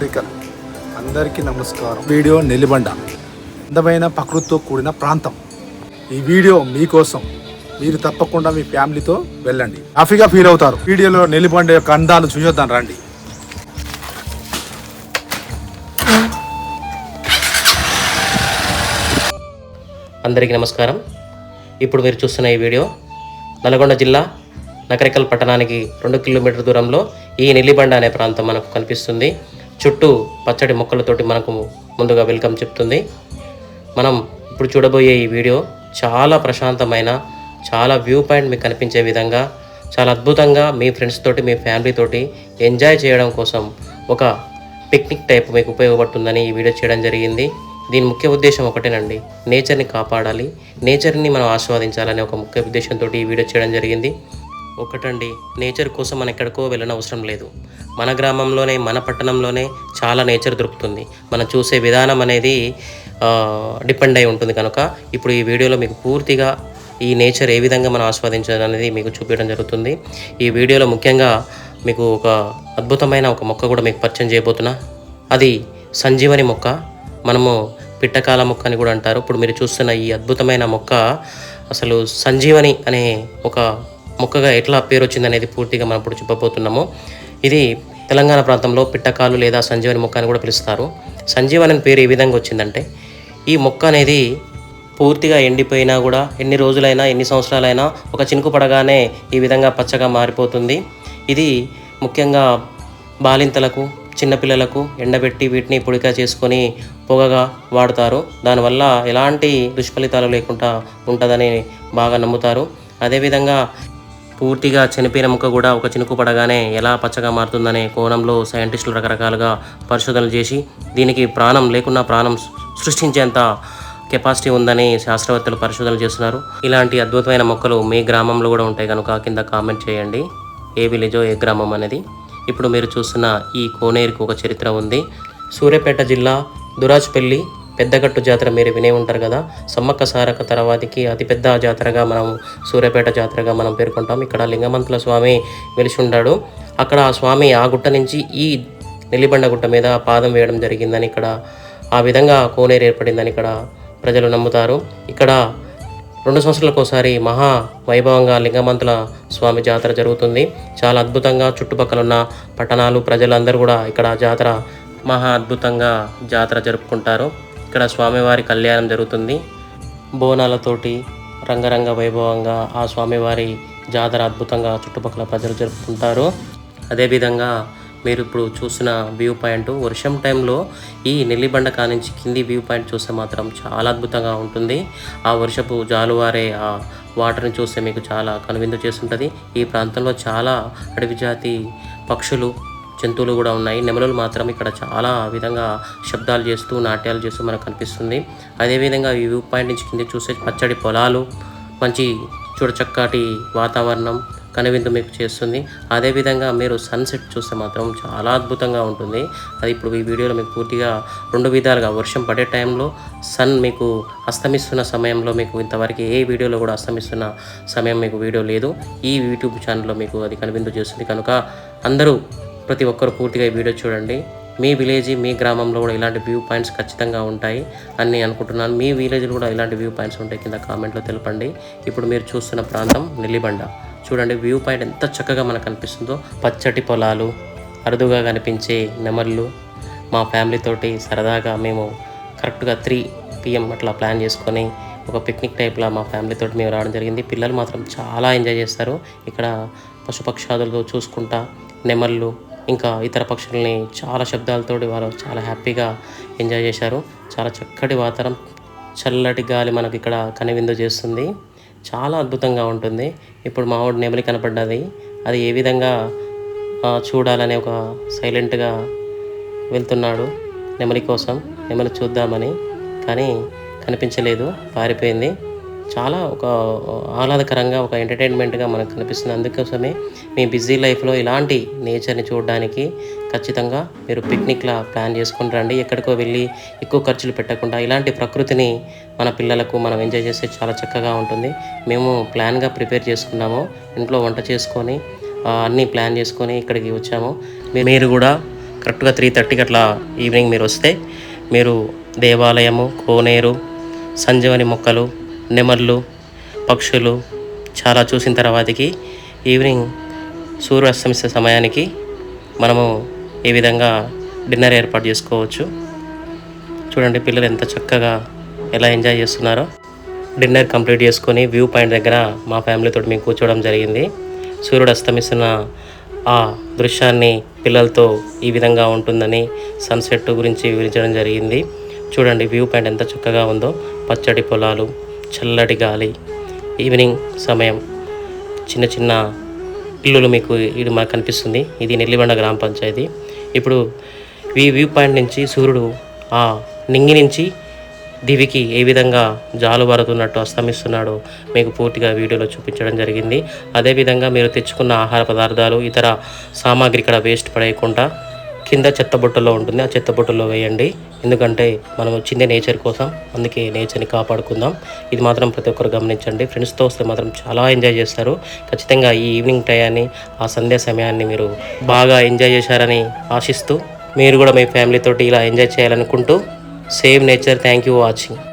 నగరికల్ అందరికీ నమస్కారం. వీడియో నెల్లిబండ అందమైన ప్రకృతితో కూడిన ప్రాంతం. ఈ వీడియో మీకోసం మీరు తప్పకుండా మీ ఫ్యామిలీతో వెళ్ళండి. హ్యాపీగా ఫీల్ అవుతారు. వీడియోలో నెల్లిబండ యొక్క అందాలు చూసొద్దాం రండి. అందరికీ నమస్కారం. ఇప్పుడు మీరు చూస్తున్న ఈ వీడియో నల్గొండ జిల్లా నకరికల్ పట్టణానికి రెండు కిలోమీటర్ దూరంలో ఈ నెల్లిబండ అనే ప్రాంతం మనకు కనిపిస్తుంది. చుట్టూ పచ్చడి మొక్కలతోటి మనకు ముందుగా వెల్కమ్ చెప్తుంది. మనం ఇప్పుడు చూడబోయే ఈ వీడియో చాలా ప్రశాంతమైన చాలా వ్యూ పాయింట్ మీకు కనిపించే విధంగా చాలా అద్భుతంగా మీ ఫ్రెండ్స్ తోటి మీ ఫ్యామిలీ తోటి ఎంజాయ్ చేయడం కోసం ఒక పిక్నిక్ టైప్ మీకు ఉపయోగపడుతుందని ఈ వీడియో చేయడం జరిగింది. దీని ముఖ్య ఉద్దేశం ఒకటేనండి నేచర్ని కాపాడాలి. నేచర్ని మనం ఆస్వాదించాలనే ఒక ముఖ్య ఉద్దేశంతో ఈ వీడియో చేయడం జరిగింది. ఒకటండి నేచర్ కోసం మనం ఎక్కడికో వెళ్ళిన అవసరం లేదు. మన గ్రామంలోనే మన పట్టణంలోనే చాలా నేచర్ దొరుకుతుంది. మనం చూసే విధానం అనేది డిపెండ్ అయి ఉంటుంది కనుక ఇప్పుడు ఈ వీడియోలో మీకు పూర్తిగా ఈ నేచర్ ఏ విధంగా మనం ఆస్వాదించాలనేది మీకు చూపించడం జరుగుతుంది. ఈ వీడియోలో ముఖ్యంగా మీకు ఒక అద్భుతమైన ఒక మొక్క కూడా మీకు పరిచయం చేయబోతున్నా. అది సంజీవని మొక్క. మనము పిట్టకాల మొక్క అని కూడా అంటారు. ఇప్పుడు మీరు చూస్తున్న ఈ అద్భుతమైన మొక్క అసలు సంజీవని అనే ఒక మొక్కగా ఎట్లా పేరు వచ్చింది అనేది పూర్తిగా మనం ఇప్పుడు చెప్పబోతున్నాము. ఇది తెలంగాణ ప్రాంతంలో పిట్టకాలు లేదా సంజీవని మొక్క అని కూడా పిలుస్తారు. సంజీవని పేరు ఏ విధంగా వచ్చిందంటే ఈ మొక్క అనేది పూర్తిగా ఎండిపోయినా కూడా ఎన్ని రోజులైనా ఎన్ని సంవత్సరాలైనా ఒక చినుకు పడగానే ఈ విధంగా పచ్చగా మారిపోతుంది. ఇది ముఖ్యంగా బాలింతలకు చిన్నపిల్లలకు ఎండబెట్టి వీటిని పొడిగా చేసుకొని పొగగా వాడుతారు. దానివల్ల ఎలాంటి దుష్ఫలితాలు లేకుండా ఉంటుందని బాగా నమ్ముతారు. అదేవిధంగా పూర్తిగా చనిపోయిన ముక్క కూడా ఒక చినుకు పడగానే ఎలా పచ్చగా మారుతుందనే కోణంలో సైంటిస్టులు రకరకాలుగా పరిశోధనలు చేసి దీనికి ప్రాణం లేకున్నా ప్రాణం సృష్టించేంత కెపాసిటీ ఉందని శాస్త్రవేత్తలు పరిశోధనలు చేస్తున్నారు. ఇలాంటి అద్భుతమైన మొక్కలు మీ గ్రామంలో కూడా ఉంటాయి కనుక కింద కామెంట్ చేయండి. ఏ విలేజో ఏ గ్రామం అనేది. ఇప్పుడు మీరు చూస్తున్న ఈ కోనేరుకు ఒక చరిత్ర ఉంది. సూర్యాపేట జిల్లా దురాజ్పల్లి పెద్దగట్టు జాతర మీరు వినే ఉంటారు కదా. సమ్మక్క సారక తర్వాతికి అతిపెద్ద జాతరగా మనం సూర్యాపేట జాతరగా మనం పేర్కొంటాం. ఇక్కడ లింగమంతుల స్వామి వెలిసి అక్కడ ఆ స్వామి ఆ గుట్ట నుంచి ఈ నెల్లిబండ గుట్ట మీద పాదం వేయడం జరిగిందని ఇక్కడ ఆ విధంగా కోనేరు ఏర్పడిందని ఇక్కడ ప్రజలు నమ్ముతారు. ఇక్కడ రెండు సంవత్సరాలకు ఒకసారి మహా వైభవంగా లింగమంతుల స్వామి జాతర జరుగుతుంది. చాలా అద్భుతంగా చుట్టుపక్కల ఉన్న పట్టణాలు ప్రజలందరూ కూడా ఇక్కడ జాతర మహా అద్భుతంగా జాతర జరుపుకుంటారు. ఇక్కడ స్వామివారి కళ్యాణం జరుగుతుంది. బోనాలతోటి రంగరంగ వైభవంగా ఆ స్వామివారి జాతర అద్భుతంగా చుట్టుపక్కల ప్రజలు జరుపుకుంటారు. అదేవిధంగా మీరు ఇప్పుడు చూసిన వ్యూ పాయింట్ వర్షం టైంలో ఈ నెల్లిబండ కానించి కింది వ్యూ పాయింట్ చూస్తే మాత్రం చాలా అద్భుతంగా ఉంటుంది. ఆ వర్షపు జాలువారే ఆ వాటర్ని చూస్తే మీకు చాలా కనువిందు చేస్తుంటుంది. ఈ ప్రాంతంలో చాలా అడవి జాతి పక్షులు జంతువులు కూడా ఉన్నాయి. నెమలులు మాత్రం ఇక్కడ చాలా విధంగా శబ్దాలు చేస్తూ నాట్యాలు చేస్తూ మనకు కనిపిస్తుంది. అదేవిధంగా ఈ వ్యూ పాయింట్ నుంచి కింద చూసే పచ్చడి పొలాలు మంచి చూడచక్కటి వాతావరణం కనువిందు మీకు చేస్తుంది. అదేవిధంగా మీరు సన్సెట్ చూస్తే మాత్రం చాలా అద్భుతంగా ఉంటుంది. అది ఇప్పుడు ఈ వీడియోలో మీకు పూర్తిగా రెండు విధాలుగా వర్షం పడే టైంలో సన్ మీకు అస్తమిస్తున్న సమయంలో మీకు ఇంతవరకు ఏ వీడియోలో కూడా అస్తమిస్తున్న సమయం మీకు వీడియో లేదు. ఈ యూట్యూబ్ ఛానల్లో మీకు అది కనువిందు చేస్తుంది. కనుక అందరూ ప్రతి ఒక్కరు పూర్తిగా ఈ వీడియో చూడండి. మీ విలేజ్ మీ గ్రామంలో కూడా ఇలాంటి వ్యూ పాయింట్స్ ఖచ్చితంగా ఉంటాయి అని నేను అనుకుంటున్నాను. మీ విలేజ్లో కూడా ఇలాంటి వ్యూ పాయింట్స్ ఉంటాయి కింద కామెంట్లో తెలపండి. ఇప్పుడు మీరు చూస్తున్న ప్రాంతం నెల్లిబండ. చూడండి వ్యూ పాయింట్ ఎంత చక్కగా మనకు కనిపిస్తుందో పచ్చటి పొలాలు అరుదుగా కనిపించే నెమళ్ళు. మా ఫ్యామిలీతోటి సరదాగా మేము కరెక్ట్గా త్రీ పిఎం అట్లా ప్లాన్ చేసుకొని ఒక పిక్నిక్ టైప్లా మా ఫ్యామిలీ తోటి మేము రావడం జరిగింది. పిల్లలు మాత్రం చాలా ఎంజాయ్ చేస్తారు. ఇక్కడ పశుపక్షాదులతో చూసుకుంటా నెమళ్ళు ఇంకా ఇతర పక్షుల్ని చాలా శబ్దాలతో వారు చాలా హ్యాపీగా ఎంజాయ్ చేశారు. చాలా చక్కటి వాతావరణం చల్లటి గాలి మనకి ఇక్కడ కనువిందు చేస్తుంది. చాలా అద్భుతంగా ఉంటుంది. ఇప్పుడు మా వాడు నెమలి కనపడ్డది. అది ఏ విధంగా చూడాలని చూడాలనే ఒక సైలెంట్గా వెళ్తున్నాడు నెమలి కోసం. నెమలి చూద్దామని కానీ కనిపించలేదు. పారిపోయింది. చాలా ఒక ఆహ్లాదకరంగా ఒక ఎంటర్టైన్మెంట్గా మనకు కనిపిస్తుంది. అందుకోసమే మీ బిజీ లైఫ్లో ఇలాంటి నేచర్ని చూడడానికి ఖచ్చితంగా మీరు పిక్నిక్లా ప్లాన్ చేసుకుని రండి. ఎక్కడికో వెళ్ళి ఎక్కువ ఖర్చులు పెట్టకుండా ఇలాంటి ప్రకృతిని మన పిల్లలకు మనం ఎంజాయ్ చేస్తే చాలా చక్కగా ఉంటుంది. మేము ప్లాన్గా ప్రిపేర్ చేసుకున్నాము. ఇంట్లో వంట చేసుకొని అన్నీ ప్లాన్ చేసుకొని ఇక్కడికి వచ్చాము. మీరు కూడా కరెక్ట్గా త్రీ థర్టీకి అట్లా ఈవినింగ్ మీరు వస్తే మీరు దేవాలయము కోనేరు సంజీవని మొక్కలు నెమళ్ళు పక్షులు చాలా చూసిన తర్వాతకి ఈవినింగ్ సూర్యుడు అస్తమిస్తే సమయానికి మనము ఏ విధంగా డిన్నర్ ఏర్పాటు చేసుకోవచ్చు. చూడండి పిల్లలు ఎంత చక్కగా ఎలా ఎంజాయ్ చేస్తున్నారో. డిన్నర్ కంప్లీట్ చేసుకొని వ్యూ పాయింట్ దగ్గర మా ఫ్యామిలీతో మేము కూర్చోవడం జరిగింది. సూర్యుడు అస్తమిస్తున్న ఆ దృశ్యాన్ని పిల్లలతో ఈ విధంగా ఉంటుందని సన్సెట్ గురించి వివరించడం జరిగింది. చూడండి వ్యూ పాయింట్ ఎంత చక్కగా ఉందో. పచ్చడి పొలాలు చల్లటి గాలి ఈవినింగ్ సమయం. చిన్న చిన్న ఇల్లులు మీకు ఇది మాకు కనిపిస్తుంది. ఇది నెల్లిబండ గ్రామ పంచాయతీ. ఇప్పుడు ఈ వ్యూ పాయింట్ నుంచి సూర్యుడు ఆ నింగి నుంచి దివికి ఏ విధంగా జాలుబారుతున్నట్టు అస్తమిస్తున్నాడో మీకు పూర్తిగా వీడియోలో చూపించడం జరిగింది. అదేవిధంగా మీరు తెచ్చుకున్న ఆహార పదార్థాలు ఇతర సామాగ్రి ఇక్కడ వేస్ట్ పడేయకుండా కింద చెత్తబుట్టలో ఉంటుంది. ఆ చెత్తబుట్టలో వేయండి. ఎందుకంటే మనం వచ్చిందే నేచర్ కోసం అందుకే నేచర్ని కాపాడుకుందాం. ఇది మాత్రం ప్రతి ఒక్కరు గమనించండి. ఫ్రెండ్స్తో వస్తే మాత్రం చాలా ఎంజాయ్ చేస్తారు. ఖచ్చితంగా ఈ ఈవినింగ్ టయాన్ని ఆ సంధ్యా సమయాన్ని మీరు బాగా ఎంజాయ్ చేశారని ఆశిస్తూ మీరు కూడా మీ ఫ్యామిలీతోటి ఇలా enjoy చేయాలనుకుంటూ save nature thank you watching